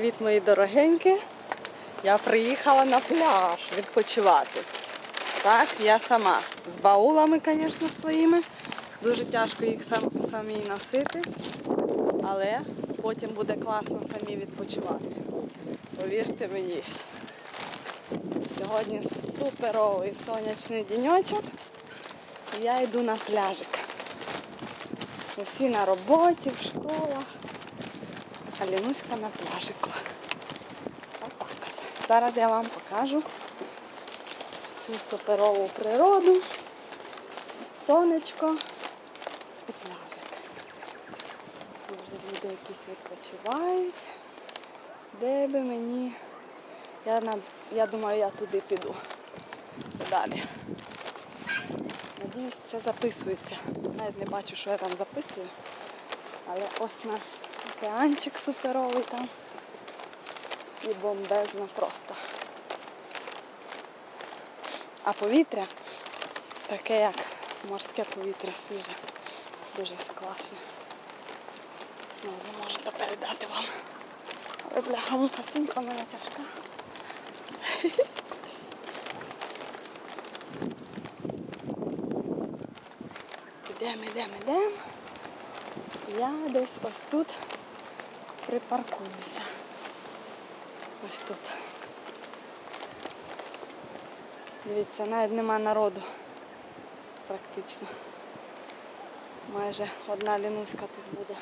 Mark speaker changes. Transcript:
Speaker 1: Привіт, мої дорогенькі. Я приїхала на пляж відпочивати. Так, я сама. З баулами, звісно, своїми. Дуже тяжко їх сам, самі носити. Але потім буде класно самі відпочивати. Повірте мені. Сьогодні суперовий сонячний діньочок. Я йду на пляжик. Усі на роботі, в школах. А Лінуська на пляжику. Отак. Зараз я вам покажу цю суперову природу, сонечко і пляжик. Вже люди якісь відпочивають. Де би мені. Я, на... я думаю, я туди піду. Далі. Надіюсь, це записується. Навіть не бачу, що я там записую. Але ось наш океанчик суперовий там. І бомбезно просто. А повітря таке, як морське повітря свіже. Дуже класне. Ну, не можете передати вам. Але бляха, муха сумка в мене тяжка. Ідемо, ідемо, ідемо. Я десь ось тут припаркуюся. Ось тут. Дивіться, навіть нема народу практично. Майже одна лінуська тут буде.